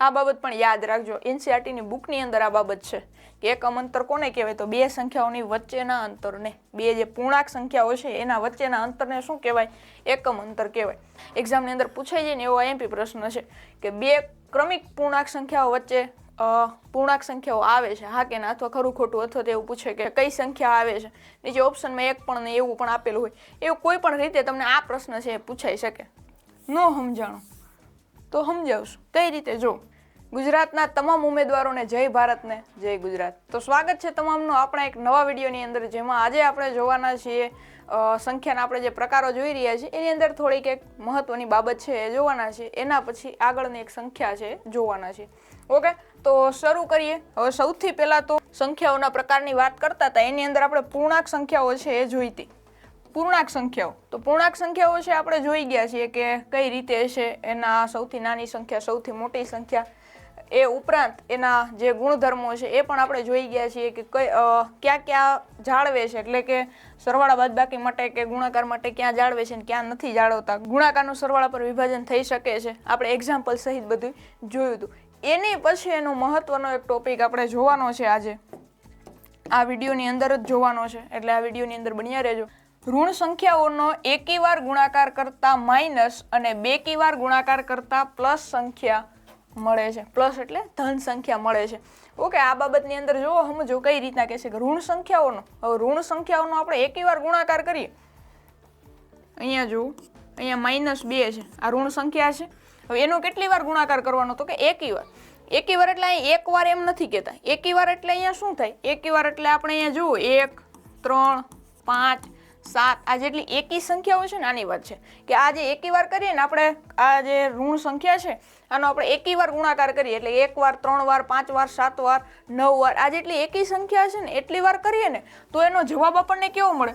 આ બાબત પણ યાદ રાખજો. એનસીઆરટીની બુકની અંદર આ બાબત છે કે એકમ અંતર કોને કહેવાય? તો બે સંખ્યાઓની વચ્ચેના અંતરને, બે જે પૂર્ણાંક સંખ્યાઓ છે એના વચ્ચેના અંતરને શું કહેવાય? એકમ અંતર કહેવાય. એક્ઝામની અંદર પૂછાઈ જાય ને એવો એમપી પ્રશ્ન છે કે બે ક્રમિક પૂર્ણાંક સંખ્યાઓ વચ્ચે પૂર્ણાંક સંખ્યાઓ આવે છે. હા કે ના? અથવા ખરું ખોટું? અથવા તો એવું પૂછે કે કઈ સંખ્યા આવે છે? નીચે ઓપ્શનમાં એક પણ એવું પણ આપેલું હોય. એવું કોઈ પણ રીતે તમને આ પ્રશ્ન છે એ પૂછાઈ શકે. ન સમજાણું. તો સમજાવશું કઈ રીતે? જો, ગુજરાતના તમામ ઉમેદવારોને જય ભારતને જય ગુજરાત. તો સ્વાગત છે તમામનું આપણા એક નવા વિડીયોની અંદર, જેમાં આજે આપણે જોવાના છીએ સંખ્યાના આપણે જે પ્રકારો જોઈ રહ્યા છીએ, એની અંદર થોડીક એક મહત્વની બાબત છે એ જોવાના છે એના પછી આગળની એક સંખ્યા છે જોવાના છે ઓકે? તો શરૂ કરીએ. હવે સૌથી પહેલાં તો સંખ્યાઓના પ્રકારની વાત કરતા હતા. એની અંદર આપણે પૂર્ણાંક સંખ્યાઓ છે એ જોઈતી. પૂર્ણાંક સંખ્યાઓ. તો પૂર્ણાંક સંખ્યાઓ છે આપણે જોઈ ગયા છીએ કે કઈ રીતે છે એના સૌથી નાની સંખ્યા, સૌથી મોટી સંખ્યા. એ ઉપરાંત એના જે ગુણધર્મો છે એ પણ આપણે જોઈ ગયા છીએ કે કઈ ક્યાં ક્યાં જાળવે છે. એટલે કે સરવાળા બાદબાકી માટે કે ગુણાકાર માટે ક્યાં જાળવે છે અને ક્યાં નથી જાળવતા. ગુણાકારનું સરવાળા પર વિભાજન થઈ શકે છે. આપણે એક્ઝામ્પલ સહિત બધું જોયું હતું. એની પછી એનો મહત્વનો એક ટોપિક આપણે જોવાનો છે આજે. આ વિડીયોની અંદર જ જોવાનો છે. એટલે આ વિડીયોની અંદર બન્યા રહેજો. ઋણ સંખ્યાઓનો એકી વાર ગુણાકાર કરતા માઇનસ અને બેકી વાર ગુણાકાર કરતા પ્લસ સંખ્યા મળે છે. પ્લસ એટલે ધન સંખ્યા મળે છે. ઓકે, આ બાબતની અંદર જુઓ, સમજો કઈ રીતના કહેશે કે ઋણ સંખ્યાઓનો, હવે ઋણ સંખ્યાઓનો આપણે એકી વાર ગુણાકાર કરીએ. અહીંયા જુઓ, અહીંયા માઇનસ બે છે. આ ઋણ સંખ્યા છે. હવે એનો કેટલી વાર ગુણાકાર કરવાનો તો કે એકી વાર. એકી વાર એટલે અહીં એક વાર એમ નથી કહેતા. એકી વાર એટલે અહીંયા શું થાય? એકી વાર એટલે આપણે અહીંયા જુઓ, એક, ત્રણ, પાંચ સાત, આ જેટલી એકી સંખ્યાઓ છે ને, આની વાત છે. કે આ જે એકી વાર કરીએ ને, આપણે આ જે ઋણ સંખ્યા છે, આનો આપણે એકી વાર ગુણાકાર કરીએ, એટલે એક વાર, ત્રણ વાર, પાંચ વાર, સાત વાર, નવ વાર, આ જેટલી એકી સંખ્યા છે ને, એટલી વાર કરીએ ને, તો એનો જવાબ આપણને કેવો મળે?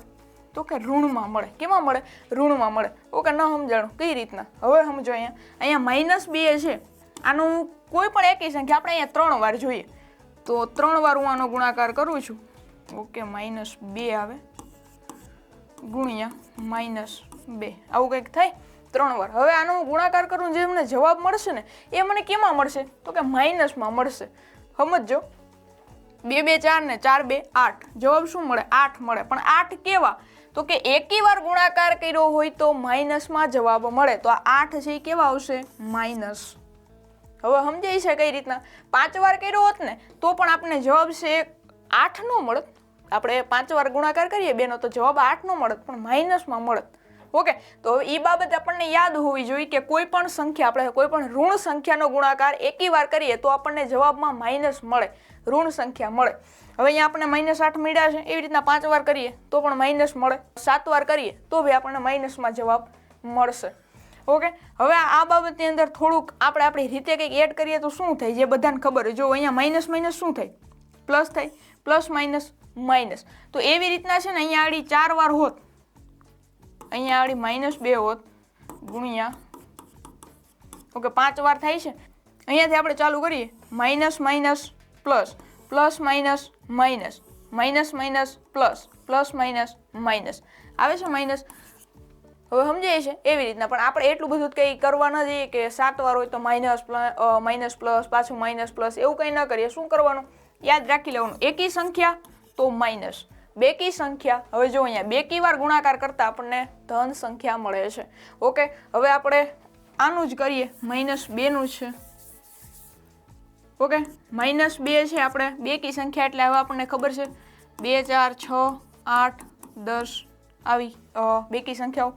તો કે ઋણમાં મળે. કેમાં મળે? ઋણમાં મળે. ઓકે ન સમજાણું. કઈ રીતના? હવે સમજો અહીંયા. અહીંયા માઇનસ બે છે. આનું કોઈ પણ એકી સંખ્યા, આપણે અહીંયા ત્રણ વાર જોઈએ. તો ત્રણ વાર હું આનો ગુણાકાર કરું છું. ઓકે માઇનસ બે આવે. ગુણ્યા માઇનસ બે. આવું કંઈક થાય? ત્રણ વાર. હવે આનો હું ગુણાકાર કરું જે મને જવાબ મળશે ને, એ મને કેમાં મળશે? તો કે માઇનસમાં મળશે. સમજો બે બે, ચાર ને ચાર, બે, આઠ. જવાબ શું મળે? આઠ મળે. પણ આઠ કેવા? તો કે એકી વાર ગુણાકાર કર્યો હોય તો માઇનસમાં જવાબ મળે. તો આ આઠ છે એ કેવા આવશે? માઇનસ હવે સમજાય છે કઈ રીતના? પાંચ વાર કર્યો હોત ને, તો પણ આપણે જવાબ છે આઠ નો મળત. આપણે પાંચ વાર ગુણાકાર કરીએ, બેનો તો જવાબ આઠનો મળત, પણ માઇનસમાં મળત. ઓકે તો એ બાબત આપણને યાદ હોવી જોઈએ કે કોઈ પણ સંખ્યા, આપણે કોઈ પણ ઋણ સંખ્યાનો ગુણાકાર એકી વાર કરીએ તો આપણને જવાબમાં માઇનસ મળે, ઋણ સંખ્યા મળે. હવે અહીંયા આપણને માઇનસ આઠ મળ્યા છે, એવી રીતના પાંચ વાર કરીએ તો પણ માઇનસ મળે. સાત વાર કરીએ તો બી આપણને માઇનસમાં જવાબ મળશે. ઓકે હવે આ બાબતની અંદર થોડુંક આપણે આપણી રીતે કંઈક એડ કરીએ તો શું થાય? જે બધાને ખબર હોય. જો અહીંયા માઇનસ માઇનસ શું થાય? પ્લસ થાય. Plus minus minus. તો એવી રીતના છે ને અહીંયા આડી ચાર વાર હોત. અહીંયા આડી માઇનસ બે હોત. ગુણ્યા. ઓકે, પાંચ વાર થાય છે. અહીંયાથી આપણે ચાલુ કરીએ. Minus minus, plus. Plus, minus minus. Minus minus, plus. Plus, minus minus. આવે છે માઇનસ? હવે સમજાય છે? એવી રીતના. પણ આપણે એટલું બધું કંઈ કરવા ન જઈએ કે સાત વાર હોય તો માઇનસ માઇનસ પ્લસ, પાછું માઇનસ પ્લસ એવું કંઈ ન કરીએ. શું કરવાનું? યાદ રાખી લેવાનું. એકી સંખ્યા તો માઇનસ બેકી સંખ્યા. હવે જો અહીંયા બેકી વાર ગુણાકાર કરતાં આપણને ધન સંખ્યા મળે છે. ઓકે હવે આપણે આનું જ કરીએ. માઇનસ બેનું છે. ઓકે માઇનસ બે છે આપણે. બેકી સંખ્યા એટલે હવે આપણને ખબર છે. બે, ચાર, છ, આઠ, દસ, આવી બેકી સંખ્યાઓ.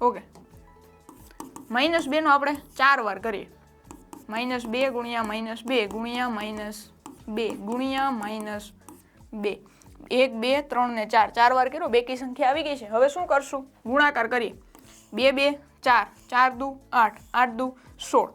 ઓકે માઇનસ બેનો આપણે ચાર વાર કરીએ. માઇનસ બે ગુણ્યા માઇનસ બે ગુણ્યા માઇનસ બે, ગુણ્યા માઇનસ બે. એક, બે, ત્રણ ને ચાર. ચાર વાર કર્યો, બેકી સંખ્યા આવી ગઈ છે. હવે શું કરશું? ગુણાકાર કરીએ. બે બે, ચાર. ચાર દુ, આઠ. આઠ દુ, સોળ.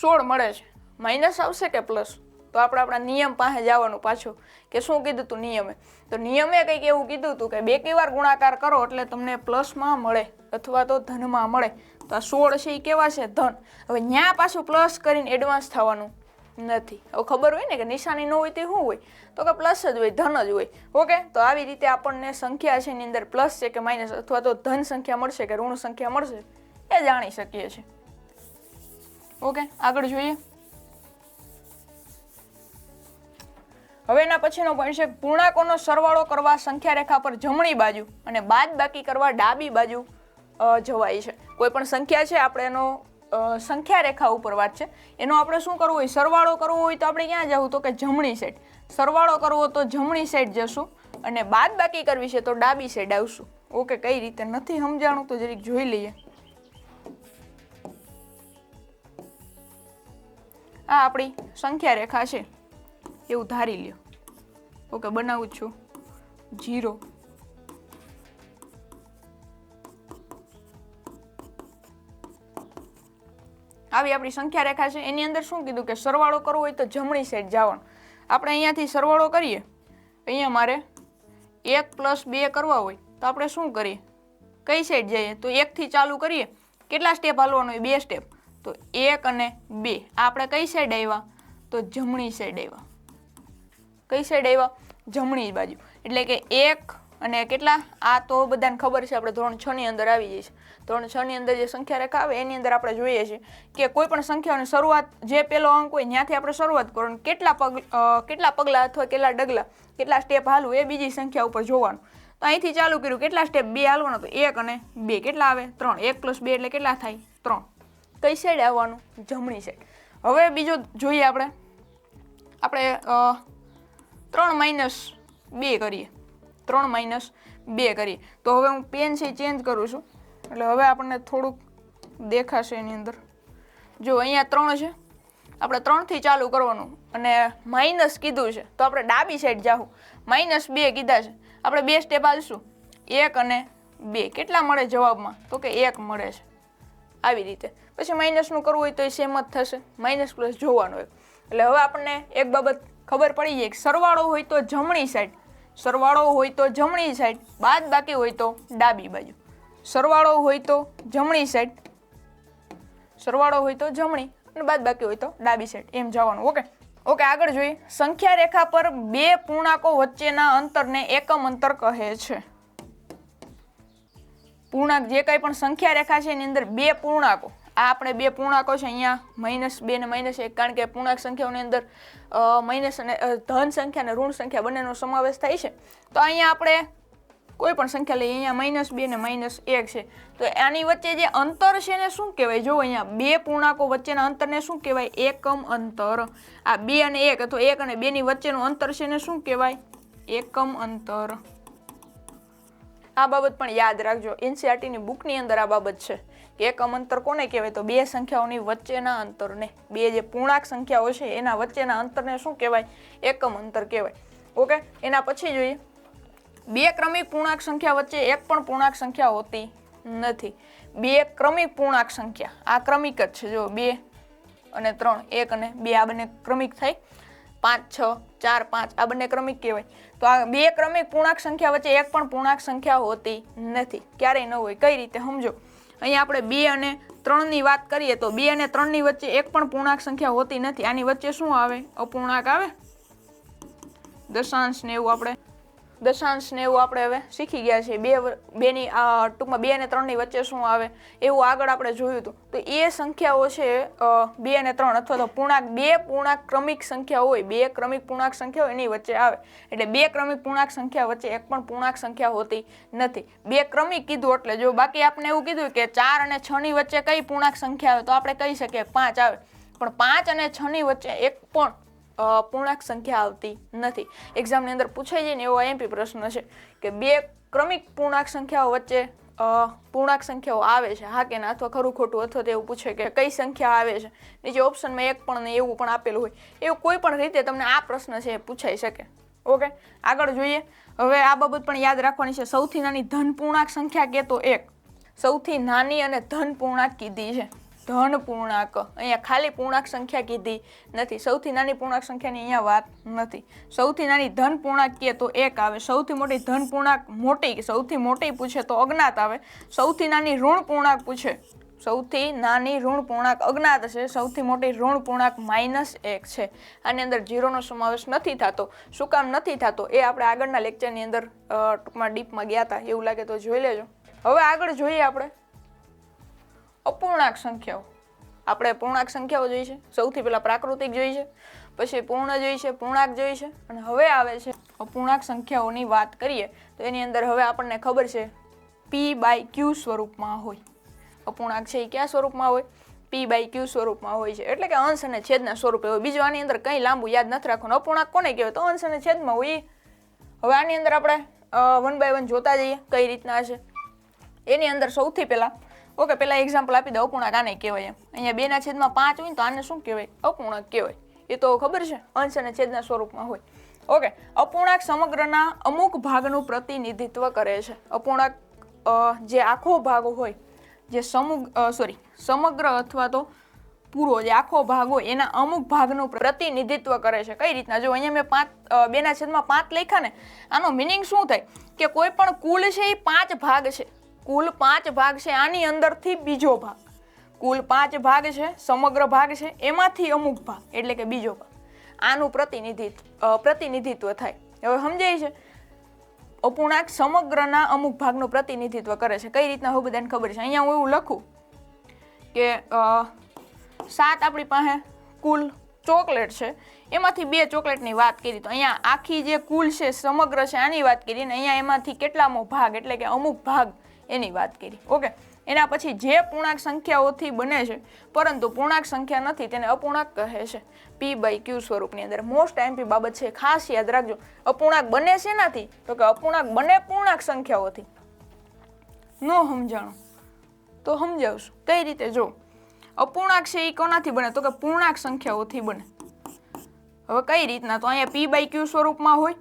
સોળ મળે છે. માઇનસ આવશે કે પ્લસ? તો આપણે આપણા નિયમ પાસે જવાનું પાછું. કે શું કીધું તું નિયમે? તો નિયમે કંઈક એવું કીધું હતું કે બે વાર ગુણાકાર કરો એટલે તમને પ્લસમાં મળે અથવા તો ધનમાં મળે. તો આ સોળ છે એ કેવા છે? ધન. હવે ન્યા પાછું પ્લસ કરીને એડવાન્સ થવાનું. નથી. હવે ખબર હોય ને કે નિશાની ન હોય તે શું હોય? તો કે પ્લસ જ હોય, ધન જ હોય. ઓકે તો આવી રીતે આપણને સંખ્યા છે એની અંદર પ્લસ છે કે માઇનસ અથવા તો ધન સંખ્યા મળશે કે ઋણ સંખ્યા મળશે? એ જાણી શકીએ છીએ. ઓકે આગળ જોઈએ. હવે એના પછીનો પોઈન્ટ છે, પૂર્ણાંકોનો સરવાળો કરવા સંખ્યા રેખા પર જમણી બાજુ અને બાદ બાકી કરવા ડાબી બાજુ જવાય છે. કોઈ પણ સંખ્યા છે, આપણે એનો સંખ્યા રેખા ઉપર વાત છે. એનો આપણે શું કરવું હોય? સરવાળો કરવો હોય તો આપણે ક્યાં જવું? તો કે જમણી સાઈડ સરવાળો કરવો તો જમણી સાઈડ જશું અને બાદ બાકી કરવી છે તો ડાબી સાઈડ આવશું. ઓકે, કઈ રીતે? નથી સમજાણું તો જરીક જોઈ લઈએ. આ આપણી સંખ્યા રેખા છે. એવું ધારી લ્યો. ઓકે, બનાવું છું. જીરો. આવી આપણી સંખ્યા રેખા છે. એની અંદર શું કીધું કે સરવાળો કરવો હોય તો જમણી સાઈડ જવાનું. આપણે અહીંયાથી સરવાળો કરીએ. અહીંયા મારે એક પ્લસ બે કરવા હોય તો આપણે શું કરીએ? કઈ સાઈડ જઈએ? તો એકથી ચાલુ કરીએ. કેટલા સ્ટેપ હાલવાનો હોય? બે સ્ટેપ તો એક અને બે. આપણે કઈ સાઈડ આવ્યા તો જમણી સાઈડ આવ્યા કઈ સાઈડ આવ્યા જમણી બાજુ. એટલે કે એક અને કેટલા? આ તો બધાને ખબર છે, આપણે ધોરણ છ ની અંદર આવી જઈએ છે ધોરણ છ ની અંદર જે સંખ્યા રેખા આવે, એની અંદર આપણે જોઈએ છીએ કે કોઈ પણ સંખ્યાઓની શરૂઆત, જે પેલો અંક હોય, ત્યાંથી આપણે શરૂઆત કરવાનું કેટલા પગ કેટલા પગલા અથવા કેટલા ડગલા, કેટલા સ્ટેપ હાલવું, એ બીજી સંખ્યા ઉપર જોવાનું. તો અહીંથી ચાલુ કર્યું, કેટલા સ્ટેપ બે હાલવાના? તો એક અને બે. કેટલા આવે? ત્રણ. એક પ્લસ બે એટલે કેટલા થાય? ત્રણ. કઈ સાઈડ આવવાનું? જમણી સાઈડ હવે બીજો જોઈએ આપણે. આપણે ત્રણ માઇનસ બે કરીએ. ત્રણ માઇનસ બે કરીએ તો હવે હું પેન છે ચેન્જ કરું છું. એટલે હવે આપણને થોડુંક દેખાશે એની અંદર. જો અહીંયા ત્રણ છે. આપણે ત્રણથી ચાલુ કરવાનું. અને માઇનસ કીધું છે. તો આપણે ડાબી સાઈડ જાઉં માઇનસ બે કીધા છે. આપણે બે સ્ટેપ આલશું. એક અને બે. કેટલા મળે જવાબમાં? તો કે એક મળે છે. આવી રીતે. પછી માઇનસનું કરવું હોય તો એ સેમ જ થશે. માઇનસ પ્લસ જોવાનું હોય. એટલે હવે આપણને એક બાબત ખબર પડી જાય કે સરવાળો હોય તો જમણી સાઈડ સરવાળો હોય તો જમણી સાઈડ બાદ બાકી હોય તો ડાબી બાજુ. સરવાળો હોય તો જમણી સાઈડ સરવાળો હોય તો જમણી અને બાદ બાકી હોય તો ડાબી સાઈડ એમ જવાનું, ઓકે? ઓકે, આગળ જોઈએ. સંખ્યા રેખા પર બે પૂર્ણાંકો વચ્ચેના અંતરને એકમ અંતર કહે છે. પૂર્ણાંક જે કંઈ પણ સંખ્યા રેખા છે એની અંદર બે પૂર્ણાંકો. આ આપણે બે પૂર્ણાંકો છે અહીંયા, માઇનસ બે ને માઇનસ એક, કારણ કે પૂર્ણાંક સંખ્યાઓની અંદર માઇનસ અને ધન સંખ્યા અને ઋણ સંખ્યા બંનેનો સમાવેશ થાય છે. તો અહીંયા આપણે કોઈ પણ સંખ્યા લઈએ, અહીંયા માઇનસ બે ને માઇનસ એક છે. તો આની વચ્ચે જે અંતર છે એને શું કહેવાય? જો અહીંયા, બે પૂર્ણાંકો વચ્ચેના અંતરને શું કહેવાય? એકમ અંતર. આ બે અને એક અથવા એક અને બેની વચ્ચેનું અંતર છે એને શું કહેવાય? એકમ અંતર. આ બાબત પણ યાદ રાખજો. એનસીઆરટીની બુકની અંદર આ બાબત છે કે એકમ અંતર કોને કહેવાય? તો બે સંખ્યાઓની વચ્ચેના અંતરને, બે જે પૂર્ણાંક સંખ્યાઓ છે એના વચ્ચેના અંતરને શું કહેવાય? એકમ અંતર કહેવાય. ઓકે એના પછી જોઈએ. બે ક્રમિક પૂર્ણાંક સંખ્યા વચ્ચે એક પણ પૂર્ણાંક સંખ્યા હોતી નથી. બે ક્રમિક પૂર્ણાંક સંખ્યા. આ ક્રમિક જ છે. જો બે અને ત્રણ, એક અને બે, આ બંને ક્રમિક થાય. પાંચ, છ, ચાર, પાંચ, આ બંને ક્રમિક કહેવાય. તો આ બે ક્રમિક પૂર્ણાંક સંખ્યા વચ્ચે એક પણ પૂર્ણાંક સંખ્યા હોતી નથી. ક્યારેય ન હોય. કઈ રીતે? સમજો. અહીંયા આપણે બે અને ત્રણની વાત કરીએ તો બે અને ત્રણની વચ્ચે એક પણ પૂર્ણાંક સંખ્યા હોતી નથી. આની વચ્ચે શું આવે? અપૂર્ણાંક આવે? દશાંશ ને એવું આપણે દશાંશ ને એવું આપણે હવે શીખી ગયા છીએ. બે બેની ટૂંકમાં બે અને ત્રણની વચ્ચે શું આવે એવું આગળ આપણે જોયું હતું. તો એ સંખ્યાઓ છે બે અને ત્રણ અથવા તો પૂર્ણાંક બે પૂર્ણાંક ક્રમિક સંખ્યા હોય, બે ક્રમિક પૂર્ણાંક સંખ્યા હોય એની વચ્ચે આવે. એટલે બે ક્રમિક પૂર્ણાંક સંખ્યા વચ્ચે એક પણ પૂર્ણાંક સંખ્યા હોતી નથી. બે ક્રમિક કીધું એટલે જો બાકી આપણે એવું કીધું કે ચાર અને છની વચ્ચે કઈ પૂર્ણાંક સંખ્યા આવે તો આપણે કહી શકીએ પાંચ આવે. પણ પાંચ અને છની વચ્ચે એક પણ પૂર્ણાંક સંખ્યા આવતી નથી. એક્ઝામની અંદર પૂછાઈ જાય ને એવો એમપી પ્રશ્ન છે કે બે ક્રમિક પૂર્ણાંક સંખ્યાઓ વચ્ચે પૂર્ણાંક સંખ્યાઓ આવે છે. હા કે ના? અથવા ખરું ખોટું? અથવા તો એવું પૂછે કે કઈ સંખ્યા આવે છે? નીચે ઓપ્શનમાં એક પણ એવું પણ આપેલું હોય. એવું કોઈ પણ રીતે તમને આ પ્રશ્ન છે એ પૂછાઈ શકે. ઓકે આગળ જોઈએ. હવે આ બાબત પણ યાદ રાખવાની છે. સૌથી નાની ધન પૂર્ણાંક સંખ્યા કે તો એક? સૌથી નાની અને ધન પૂર્ણાંક કીધી છે. ધન પૂર્ણાંક. અહીંયા ખાલી પૂર્ણાંક સંખ્યા કીધી નથી. સૌથી નાની પૂર્ણાંક સંખ્યાની અહીંયા વાત નથી. સૌથી નાની ધન પૂર્ણાંક કહે તો એક આવે. સૌથી મોટી ધન પૂર્ણાંક મોટી સૌથી મોટી પૂછે તો અજ્ઞાત આવે. સૌથી નાની ઋણ પૂર્ણાંક પૂછે. સૌથી નાની ઋણ પૂર્ણાંક અજ્ઞાત છે. સૌથી મોટી ઋણ પૂર્ણાંક માઇનસ એક છે. આની અંદર જીરોનો સમાવેશ નથી થતો. શું કામ નથી થતો? એ આપણે આગળના લેક્ચરની અંદર ટૂંકમાં ડીપમાં ગયા હતા. એવું લાગે તો જોઈ લેજો. હવે આગળ જોઈએ આપણે. અપૂર્ણાંક સંખ્યાઓ. આપણે પૂર્ણાંક સંખ્યાઓ જોઈ છે. સૌથી પહેલાં પ્રાકૃતિક જોઈ છે, પછી પૂર્ણ જોઈ છે, પૂર્ણાંક જોઈ છે, અને હવે આવે છે અપૂર્ણાંક સંખ્યાઓની વાત કરીએ, તો એની અંદર હવે આપણને ખબર છે પી બાય ક્યુ સ્વરૂપમાં હોય. અપૂર્ણાંક છે એ કયા સ્વરૂપમાં હોય? પી બાય ક્યુ સ્વરૂપમાં હોય છે. એટલે કે અંશ અને છેદના સ્વરૂપે હોય. બીજું આની અંદર કંઈ લાંબુ યાદ નથી રાખવાનું. અપૂર્ણાંક કોને કહેવાય? તો અંશ અને છેદમાં હોય હવે આની અંદર આપણે વન બાય વન જોતા જઈએ, કઈ રીતના છે એની અંદર સૌથી પહેલા ઓકે પહેલાં એક્ઝામ્પલ આપી દો અપૂર્ણાંક આને કહેવાય અહીંયા બેના છેદમાં પાંચ હોય ને તો આને શું કહેવાય? અપૂર્ણાંક કહેવાય. એ તો ખબર છે? અંશ અને છેદના સ્વરૂપમાં હોય. ઓકે, અપૂર્ણાંક સમગ્રના અમુક ભાગનું પ્રતિનિધિત્વ કરે છે. અપૂર્ણાંક જે આખો ભાગ હોય, જે સમુગ સોરી સમગ્ર અથવા તો પૂરો જે આખો ભાગ હોય, એના અમુક ભાગનું પ્રતિનિધિત્વ કરે છે. કઈ રીતના? જો અહીંયા મેં પાંચ બેના છેદમાં પાંચ લખ્યા ને, આનો મિનિંગ શું થાય? કે કોઈ પણ કુલ છે એ પાંચ ભાગ છે. કુલ પાંચ ભાગ છે આની અંદરથી બીજો ભાગ. કુલ પાંચ ભાગ છે, સમગ્ર ભાગ છે, એમાંથી અમુક ભાગ, એટલે કે બીજો ભાગ. આનું પ્રતિનિધિત્વ પ્રતિનિધિત્વ થાય. હવે સમજાય છે? અપૂર્ણાંક સમગ્રના અમુક ભાગનું પ્રતિનિધિત્વ કરે છે. કઈ રીતના હવે બધાને ખબર છે? અહીંયા હું એવું લખું કે સાત આપણી પાસે કુલ ચોકલેટ છે. એમાંથી બે ચોકલેટની વાત કરી. તો અહીંયા આખી જે કુલ છે, સમગ્ર છે, આની વાત કરી. ને અહીંયા એમાંથી કેટલામો ભાગ, એટલે કે અમુક ભાગ એની વાત કરી. ઓકે. એના પછી જે પૂર્ણાંક સંખ્યાઓથી બને છે, પરંતુ પૂર્ણાંક સંખ્યા નથી, તેને અપૂર્ણાંક કહે છે. પી બાય ક્યુ સ્વરૂપની અંદર. મોસ્ટ એમપી બાબત છે, ખાસ યાદ રાખજો. અપૂર્ણાંક બને શેનાથી? તો કે અપૂર્ણાંક બને પૂર્ણાંક સંખ્યાઓથી. ન સમજાણો. તો સમજાવશું. કઈ રીતે? જો. અપૂર્ણાંક છે એ કોનાથી બને? તો કે પૂર્ણાંક સંખ્યાઓથી બને. હવે કઈ રીતના? તો અહીંયા પી બાય ક્યુ સ્વરૂપમાં હોય.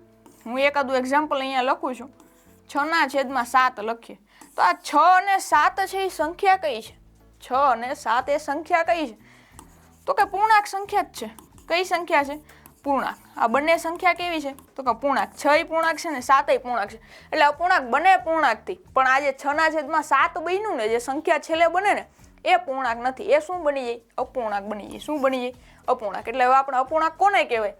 હું એકાદું એક્ઝામ્પલ અહીંયા લખું છું. છ ના છેદમાં સાત લખીએ. તો આ છ અને સાત છે એ સંખ્યા કઈ છે? છ અને સાત એ સંખ્યા કઈ છે? તો કે પૂર્ણાંક સંખ્યા જ છે. કઈ સંખ્યા છે? પૂર્ણાંક. આ બંને સંખ્યા કેવી છે? તો કે પૂર્ણાંક. છ પૂર્ણાંક છે ને સાતય પૂર્ણાંક છે. એટલે અપૂર્ણાંક બને પૂર્ણાંકથી. પણ આ જે છ ના છેદમાં સાત બન્યું ને, જે સંખ્યા છેલ્લે બને ને, એ પૂર્ણાંક નથી. એ શું બની જાય? અપૂર્ણાંક બની જાય. શું બની જાય? અપૂર્ણાંક. એટલે હવે આપણે અપૂર્ણાંક કોને કહેવાય?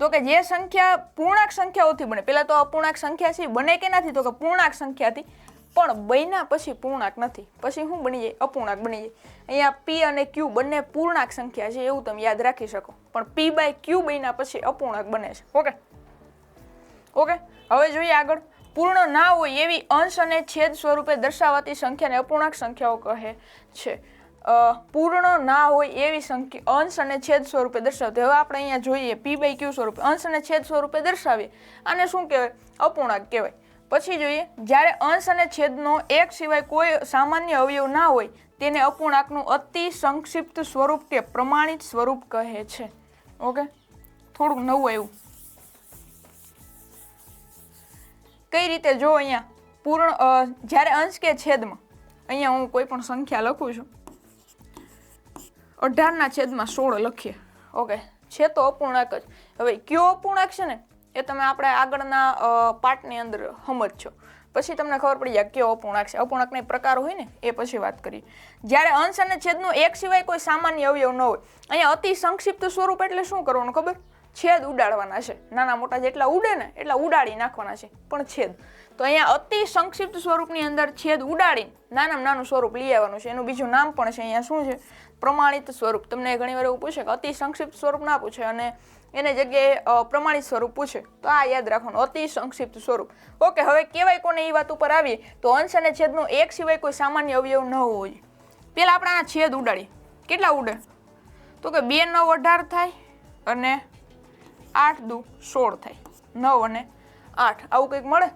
તો કે જે સંખ્યા પૂર્ણાંક સંખ્યાઓથી બને પહેલાં તો અપૂર્ણાંક સંખ્યા છે બને કે નથી તો કે પૂર્ણાંક સંખ્યાથી પણ બન્યા પછી પૂર્ણાંક નથી. પછી શું બની જાય? અપૂર્ણાંક બની જાય. અહીંયા પી અને ક્યુ બંને પૂર્ણાંક સંખ્યા છે એવું તમે યાદ રાખી શકો. પણ પી બાય ક્યુ બન્યા પછી અપૂર્ણાંક બને છે. ઓકે? ઓકે? હવે જોઈએ આગળ. પૂર્ણ ના હોય એવી અંશ અને છેદ સ્વરૂપે દર્શાવાતી સંખ્યાને અપૂર્ણાંક સંખ્યાઓ કહે છે. પૂર્ણ ના હોય એવી સંખ્યા, અંશ અને છેદ સ્વરૂપે દર્શાવતી. હવે આપણે અહીંયા જોઈએ પી બાય ક્યુ સ્વરૂપે. અંશ અને છેદ સ્વરૂપે દર્શાવીએ. આને શું કહેવાય? અપૂર્ણાંક કહેવાય. પછી જોઈએ, જ્યારે અંશ અને છેદનો એક સિવાય કોઈ સામાન્ય અવયવ ના હોય, તેને અપૂર્ણાંકનું અતિ સંક્ષિપ્ત સ્વરૂપ કે પ્રમાણિત સ્વરૂપ કહે છે. ઓકે? થોડુંક નવું આવ્યું. કઈ રીતે? જો અહીંયા પૂર્ણ જ્યારે અંશ કે છેદમાં, અહીંયા હું કોઈ પણ સંખ્યા લખું છું. અઢારના છેદમાં સોળ લખીએ. ઓકે છે તો અપૂર્ણાંક જ. હવે કયો અપૂર્ણાંક છે ને, એ તમે આપણે આગળના પાઠની અંદર સમજશો પછી તમને ખબર પડી જાય કયો અપૂર્ણાંક છે. અપૂર્ણાંકના પ્રકાર હોય ને, એ પછી વાત કરીએ. જ્યારે અંશ અને છેદનો એક સિવાય કોઈ સામાન્ય અવયવ ન હોય, અહીંયા અતિ સંક્ષિપ્ત સ્વરૂપ એટલે શું કરવાનું ખબર? છેદ ઉડાડવાના છે. નાના મોટા જેટલા ઉડે ને, એટલા ઉડાડી નાખવાના છે. પણ છેદ. તો અહીંયા અતિ સંક્ષિપ્ત સ્વરૂપની અંદર છેદ ઉડાડીને નાનામાં નાનું સ્વરૂપ લઈ આવવાનું છે. એનું બીજું નામ પણ છે. અહીંયા શું છે? પ્રમાણિત સ્વરૂપ. તમને ઘણીવાર એવું પૂછે કે અતિ સંક્ષિપ્ત સ્વરૂપ ના પૂછે અને એને જગ્યાએ પ્રમાણિત સ્વરૂપ પૂછે. તો આ યાદ રાખવાનું, અતિ સંક્ષિપ્ત સ્વરૂપ. ઓકે, હવે કહેવાય કોને એ વાત ઉપર આવી તો અંશ અને છેદનો એક સિવાય કોઈ સામાન્ય અવયવ ન હોવો જોઈએ. પહેલા આપણે આના છેદ ઉડાડીએ. કેટલા ઉડે? તો કે બે નવ અઢાર થાય અને આઠ દુ સોળ થાય. નવ અને આઠ. આવું કંઈક મળે?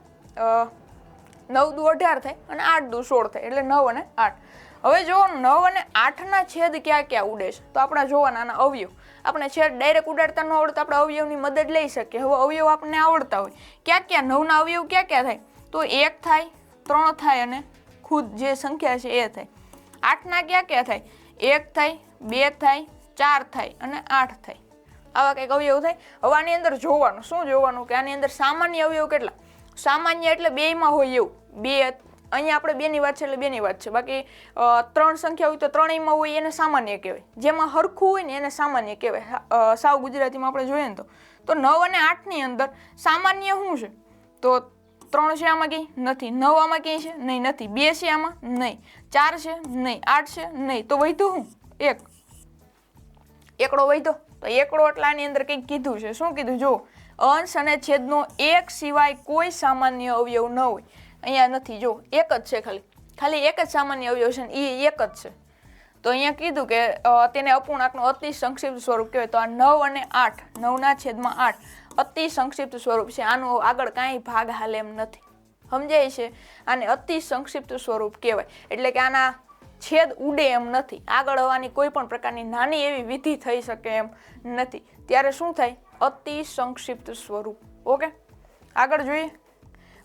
નવ દુ અઢાર થાય અને આઠ દુ સોળ થાય. એટલે નવ અને આઠ. હવે જો નવ અને આઠના છેદ ક્યાં ક્યાં ઉડે છે? તો આપણે જોવાના આના અવયવ. આપણે છેદ ડાયરેક્ટ ઉડાડતા ન આવડતા આપણે અવયવની મદદ લઈ શકીએ. હવે અવયવ આપણને આવડતા હોય. ક્યાં ક્યાં નવના અવયવ ક્યાં ક્યાં થાય? તો એક થાય, ત્રણ થાય અને ખુદ જે સંખ્યા છે એ થાય. આઠના ક્યાં ક્યાં થાય? એક થાય, બે થાય, ચાર થાય અને આઠ થાય. આવા કંઈક અવયવ થાય. હવે આની અંદર જોવાનું, શું જોવાનું? કે આની અંદર સામાન્ય અવયવ કેટલા? સામાન્ય એટલે બેયમાં હોય એવું. બે અહીંયા આપણે બેની વાત છે એટલે બેની વાત છે. બાકી ત્રણ સંખ્યા હોય તો ત્રણેયમાં હોય એને સામાન્ય કહેવાય. જેમાં હરખું હોય ને એને સામાન્ય કહેવાય. સાવ ગુજરાતીમાં આપણે જોઈએ ને તો. તો નવ અને આઠની અંદર સામાન્ય શું છે? તો ત્રણ છે આમાં ક્યાંય? નથી. નવ આમાં ક્યાંય છે? નહીં, નથી. બે છે આમાં? નહીં. ચાર છે? નહીં. આઠ છે? નહીં. તો વધ્યું શું? એક. એકડો વધ્યો તો એકડો એટલે આની અંદર કંઈક કીધું છે. શું કીધું? જો અંશ અને છેદનો એક સિવાય કોઈ સામાન્ય અવયવ ન હોય. અહીંયા નથી. જો, એક જ છે ખાલી. ખાલી એક જ સામાન્ય અવયવ છે એ એક જ છે. તો અહીંયા કીધું કે તેને અપૂર્ણાંકનું અતિ સંક્ષિપ્ત સ્વરૂપ કહેવાય. તો આ નવ અને આઠ, નવના છેદમાં આઠ, અતિ સંક્ષિપ્ત સ્વરૂપ છે. આનું આગળ કાંઈ ભાગ હાલ એમ નથી. સમજાય છે? આને અતિ સંક્ષિપ્ત સ્વરૂપ કહેવાય. એટલે કે આના છેદ ઉડે એમ નથી. આગળ આવવાની કોઈ પણ પ્રકારની નાની એવી વિધિ થઈ શકે એમ નથી. ત્યારે શું થાય? અતિ સંક્ષિપ્ત સ્વરૂપ. ઓકે? આગળ જોઈએ.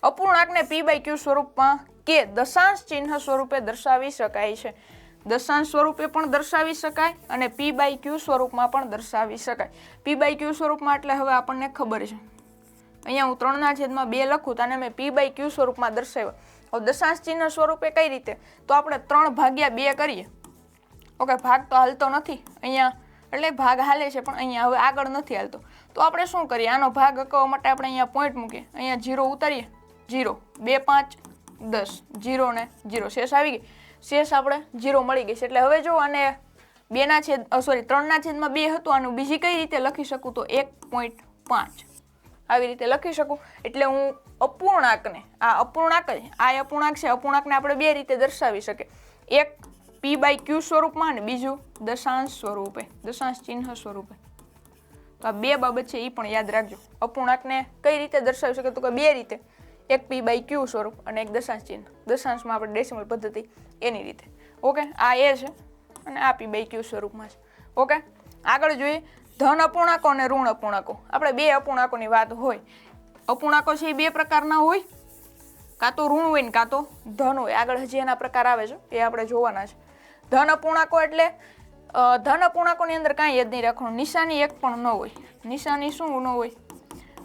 અપૂર્ણાંકને પી બાય ક્યુ સ્વરૂપમાં કે દશાંશ ચિહ્ન સ્વરૂપે દર્શાવી શકાય છે. દશાંશ સ્વરૂપે પણ દર્શાવી શકાય અને પી બાય ક્યુ સ્વરૂપમાં પણ દર્શાવી શકાય. પી બાય ક્યુ સ્વરૂપમાં એટલે હવે આપણને ખબર છે. અહીંયા હું ત્રણના છેદમાં બે લખું તો મેં પી બાય ક્યુ સ્વરૂપમાં દર્શાવ્યો. હવે દશાંશ ચિહ્ન સ્વરૂપે કઈ રીતે? તો આપણે ત્રણ ભાગ્યા બે કરીએ. ઓકે, ભાગ તો હાલતો નથી. અહીંયા એટલે ભાગ હાલે છે પણ અહીંયા હવે આગળ નથી હાલતો. તો આપણે શું કરીએ? આનો ભાગ અકવા માટે આપણે અહીંયા પોઈન્ટ મૂકીએ. અહીંયા જીરો ઉતારીએ. જીરો. બે, પાંચ, દસ. જીરો ને જીરો. શેષ આવી ગઈ. શેષ આપણે જીરો મળી ગઈ છે. એટલે હવે જો આને બેના છેદ સોરી ત્રણના છેદમાં બે હતું, આનું બીજી કઈ રીતે લખી શકું? તો એક પોઈન્ટ પાંચ. આવી રીતે લખી શકું. એટલે હું અપૂર્ણાંકને, આ અપૂર્ણાંક જ, આ અપૂર્ણાંક છે, અપૂર્ણાંકને આપણે બે રીતે દર્શાવી શકીએ. એક પી બાય ક્યુ સ્વરૂપમાં અને બીજું દશાંશ સ્વરૂપે, દશાંશ ચિહ્ન સ્વરૂપે. તો આ બે બાબત છે એ પણ યાદ રાખજો. અપૂર્ણાંકને કઈ રીતે દર્શાવી શકે તો કે બે રીતે. એક પી બાય ક્યુ સ્વરૂપ અને એક દશાંશ ચિહ્ન. દશાંશમાં આપણે ડેસિમલ પદ્ધતિ એની રીતે. ઓકે આ એ છે અને આ પી બાય ક્યુ સ્વરૂપમાં છે. ઓકે આગળ જોઈએ. ધન અપૂર્ણાંકો અને ઋણ અપૂર્ણાંકો. આપણે બે અપૂર્ણાંકોની વાત હોય. અપૂર્ણાંકો છે એ બે પ્રકારના હોય. કાં તો ઋણ હોય ને કાં તો ધન હોય. આગળ હજી એના પ્રકાર આવે છે. એ આપણે જોવાના છે. ધન અપૂર્ણાંકો એટલે ધન અપૂર્ણાંકોની અંદર કાંઈ યાદ નહીં રાખવાનું. નિશાની એક પણ ન હોય. નિશાની શું ન હોય?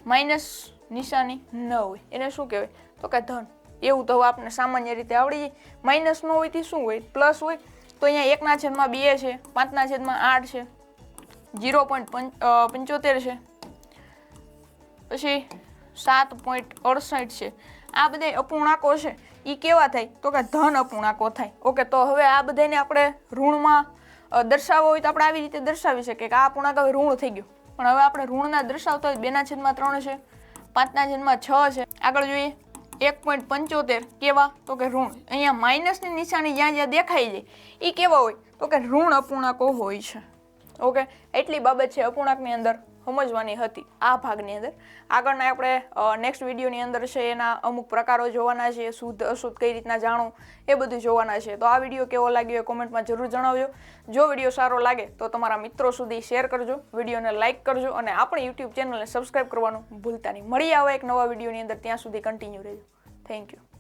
માઇનસ નિશાની ન હોય. એને શું કહેવાય? તો કે ધન. એવું તો હવે આપણને સામાન્ય રીતે આવડી જાય. માઇનસ ન હોય તે શું હોય? પ્લસ હોય તો અહીંયા એકના છેદમાં બે છે, પાંચના છેદમાં આઠ છે જીરો પોઈન્ટ પંચોતેર છે. પછી સાત પોઈન્ટ અડસઠ છે. આ બધા અપૂર્ણાંકો છે. એ કેવા થાય? તો કે ધન અપૂર્ણાંકો થાય. ઓકે, તો હવે આ બધાને આપણે ઋણમાં દર્શાવવો હોય તો આપણે આવી રીતે દર્શાવી શકીએ કે આ અપૂર્ણાંક હવે ઋણ થઈ ગયું. પણ હવે આપણે ઋણના દર્શાવતા હોય બેના છેદમાં ત્રણ છે. પાંચના જન્મ છ છે. આગળ જોઈએ. એક પોઈન્ટ પંચોતેર. કેવા? તો કે ઋણ. અહીંયા માઇનસની નિશાની જ્યાં જ્યાં દેખાઈ જાય એ કેવા હોય? તો કે ઋણ અપૂર્ણાંકો હોય છે. ઓકે એટલી બાબત છે અપૂર્ણાંકની અંદર. સમજવાની હતી આ ભાગની અંદર. આગળના આપણે નેક્સ્ટ વિડીયોની અંદર છે એના અમુક પ્રકારો જોવાના છે, શુદ્ધ, અશુદ્ધ કઈ રીતના જાણવું એ બધું જોવાના છે. તો આ વીડિયો કેવો લાગ્યો એ કોમેન્ટમાં જરૂર જણાવજો. જો વીડિયો સારો લાગે તો તમારા મિત્રો સુધી શેર કરજો. વિડીયોને લાઇક કરજો અને આપણી યુટ્યુબ ચેનલને સબસ્ક્રાઇબ કરવાનું ભૂલતા નહીં. મળી આવે એક નવા વિડીયોની અંદર. ત્યાં સુધી કન્ટિન્યુ રહેજો. Thank you